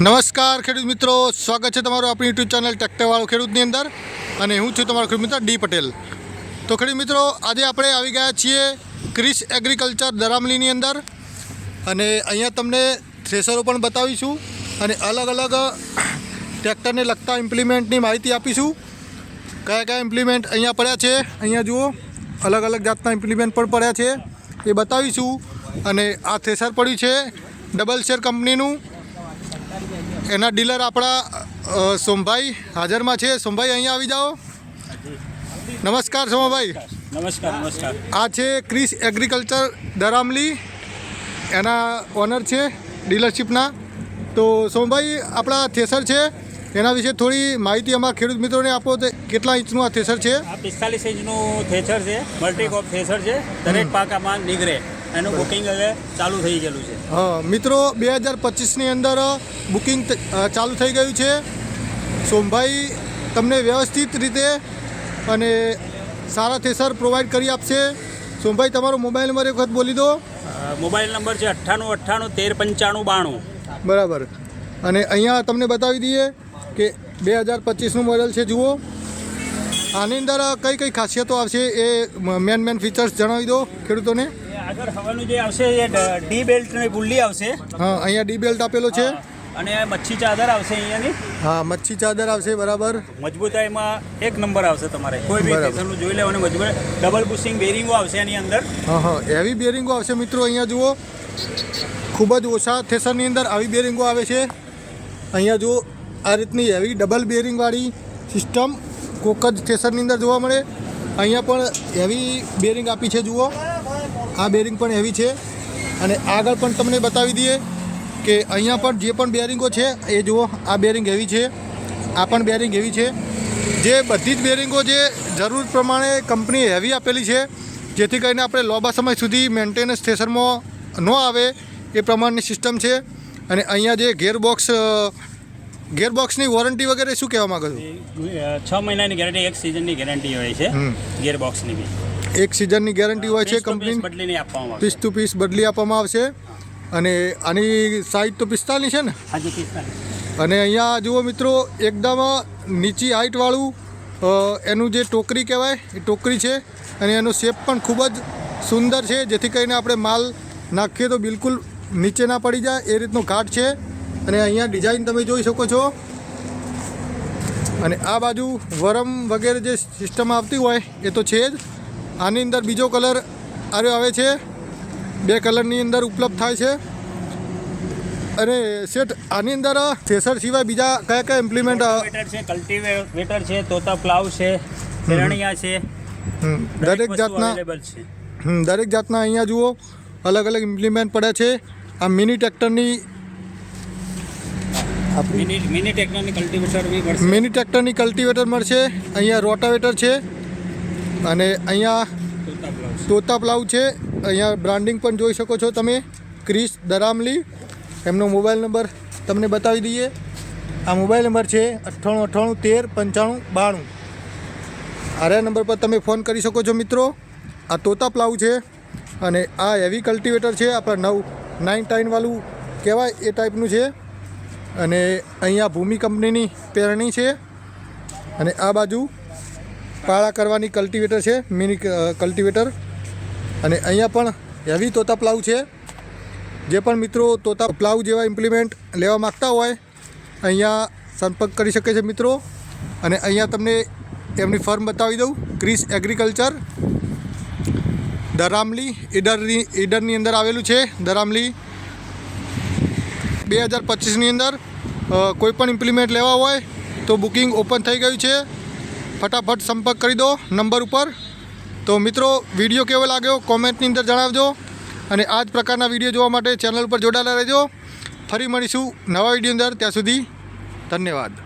નમસ્કાર, ખેડૂત મિત્રો. સ્વાગત છે તમારું આપણી યુટ્યુબ ચેનલ ટેક્ટરવાળો ખેડૂતની અંદર. અને હું છું તમારો ખેડૂત મિત્ર ડી પટેલ. તો ખેડૂત મિત્રો, આજે આપણે આવી ગયા છીએ ક્રિસ એગ્રીકલ્ચર દરામલીની અંદર. અને અહીંયા તમને થ્રેસરો પણ બતાવીશું. અને અલગ અલગ ટ્રેક્ટરને લગતા ઇમ્પ્લિમેન્ટની માહિતી આપીશું. કયા કયા ઇમ્પ્લિમેન્ટ અહીંયા પડ્યા છે? અહીંયા જુઓ, અલગ અલગ જાતના ઇમ્પ્લિમેન્ટ પણ પડ્યા છે. એ બતાવીશું. અને આ થ્રેસર પડ્યું છે ડબલ શેર કંપનીનું. એના ડીલર આપણા સોમભાઈ હાજરમાં છે. સોમભાઈ અહીંયા આવી જાઓ. નમસ્કાર સોમાભાઈ. નમસ્કાર નમસ્કાર. આ છે ક્રિસ એગ્રીકલ્ચર દરામલી. એના ઓનર છે ડીલરશીપના. તો સોમભાઈ આપણા થેસર છે. એના વિશે થોડી માહિતી અમારા ખેડૂત મિત્રોને આપો તો કેટલા ઇંચનું આ થેસર છે? આ પિસ્તાલીસ ઇંચનું થેસર છે. મલ્ટીકોપ થેસર છે. દરેક પાકામાં નીકળે. એનું બુકિંગ હવે ચાલુ થઈ ગયેલું છે. હા મિત્રો બે હજાર પચીસની અંદર બુકિંગ ચાલુ થઈ ગયું છે. સોમભાઈ તમને વ્યવસ્થિત રીતે અને સારા થેસર પ્રોવાઈડ કરી આપશે. સોમભાઈ તમારો મોબાઈલ નંબર એક વખત બોલી દો. મોબાઈલ નંબર છે અઠ્ઠાણું અઠ્ઠાણું તેર પંચાણું બાણું. બરાબર. અને અહીંયા તમને બતાવી દઈએ કે બે હજાર પચીસનું મોડેલ છે જુઓ. આની અંદર કઈ કઈ ખાસિયતો આવશે એ મેન મેન ફીચર્સ જણાવી દો ખેડૂતોને. આગળ હવાનું જે આવશે એ ડ- બેલ્ટની પુલ્લી આવશે. હા અહીંયા ડી બેલ્ટ આપેલો છે. અને મચ્છી ચાદર આવશે અહીંયાની. હા મચ્છી ચાદર આવશે બરાબર. મજબૂતાઈમાં એક નંબર આવશે તમારે. કોઈ બી બરાબર. જોઈ લેવાનું મજબૂત. ડબલ બુશિંગ બેરિંગો આવશે એની અંદર. હા હા એવી બેરિંગો આવશે મિત્રો અહીંયા જુઓ. ખૂબ જ ઓછા થેસરની અંદર આવી બેરિંગો આવે છે. અહીંયા જુઓ આ રીતની એવી ડબલ બેરિંગવાળી સિસ્ટમ કોક જ થેસરની અંદર જોવા મળે. અહીંયા પણ એવી બેરિંગ આપી છે જુઓ. આ બેરિંગ પણ એવી છે. અને આગળ પણ તમને બતાવી દઈએ કે અહીંયા પણ જે પણ બેરિંગો છે એ જુઓ આ બેરિંગ એવી છે. આ પણ બેરિંગ એવી છે. જે બધી જ બેરિંગો જે જરૂર પ્રમાણે કંપની હેવી આપેલી છે જેથી કરીને આપણે લાંબા સમય સુધી મેન્ટેનન્સ થેસરમાં ન આવે એ પ્રમાણની સિસ્ટમ છે. અને અહીંયા જે ગેરબોક્સ ગેરબોક્સની વોરંટી વગેરે શું કહેવા માંગુ છો? છ મહિનાની ગેરંટી એક સિઝનની ગેરંટી હોય છે ગેરબોક્સની બી. એક સિઝનની ગેરંટી હોય છે કંપની પીસ ટુ પીસ બદલી આપવામાં આવશે. અને આની સાઈઝ તો પિસ્તાલીસ છે ને? અને અહીંયા જુઓ મિત્રો એકદમ નીચી હાઇટવાળું એનું જે ટોકરી કહેવાય એ ટોકરી છે. અને એનો શેપ પણ ખૂબ જ સુંદર છે. જેથી કરીને આપણે માલ નાખીએ તો બિલકુલ નીચે ના પડી જાય. એ રીતનો ઘાટ છે. અને અહીંયા ડિઝાઇન તમે જોઈ શકો છો. અને આ બાજુ વરમ વગેરે જે સિસ્ટમ આવતી હોય એ તો છે જ. આની અંદર બીજો કલર આર્યો આવે છે. બે કલરની અંદર ઉપલબ્ધ થાય છે. અને શેઠ આની અંદર થેસર સિવાય બીજા કયા કયા ઇમ્પ્લિમેન્ટ છે કલ્ટિવેટર છે તોતા પ્લાવ છે ફેરણિયા છે. દરેક જાતના દરેક જાતના અહીંયા જુઓ અલગ અલગ ઇમ્પ્લિમેન્ટ પડે છે. આ મિની ટ્રેક્ટરની મિની ટ્રેક્ટરની કલ્ટિવેટર મિની ટ્રેક્ટરની કલ્ટિવેટર મળશે. અહીંયા રોટાવેટર છે. અને અહીંયા તોતા પ્લાવ છે. અહીંયા બ્રાન્ડિંગ પણ જોઈ શકો છો તમે. ક્રિસ દરામલી. એમનો મોબાઈલ નંબર તમને બતાવી દઈએ. આ મોબાઈલ નંબર છે અઠ્ઠાણું અઠ્ઠાણું, તેર, પંચાણું, બાણું. આર્યા નંબર પર તમે ફોન કરી શકો છો મિત્રો. આ તોતા પ્લાવ છે અને આ હેવી કલ્ટિવેટર છે. આપણા નવ નાઇન ટાઈનવાળું કહેવાય એ ટાઈપનું છે. અને અહીંયા ભૂમિ કંપનીની પેરણી છે. અને આ બાજુ પાળા કરવાની કલ્ટિવેટર છે મિની કલ્ટિવેટર અને અહીંયા પણ હેવી તોતા પ્લાવ છે. જે પણ મિત્રો તોતા પ્લાવ જેવા ઇમ્પ્લિમેન્ટ લેવા માગતા હોય, અહીંયા સંપર્ક કરી શકે છે મિત્રો. અને અહીંયા તમને એમની ફર્મ બતાવી દઉં ક્રિસ એગ્રીકલ્ચર દરામલી ઈડરની ઈડરની અંદર આવેલું છે, દરામલી. બે હજાર પચીસની અંદર કોઈ પણ ઇમ્પ્લિમેન્ટ લેવા હોય, તો બુકિંગ ઓપન થઈ ગયું છે. ફટાફટ સંપર્ક કરી દો નંબર ઉપર. તો મિત્રો, વીડિયો કેવો લાગ્યો કોમેન્ટની અંદર જણાવજો અને આ જ પ્રકારના વીડિયો જોવા માટે ચેનલ ઉપર જોડાયેલા રહેજો. ફરી મળીશું નવા વીડિયો અંદર. ત્યાં સુધી ધન્યવાદ.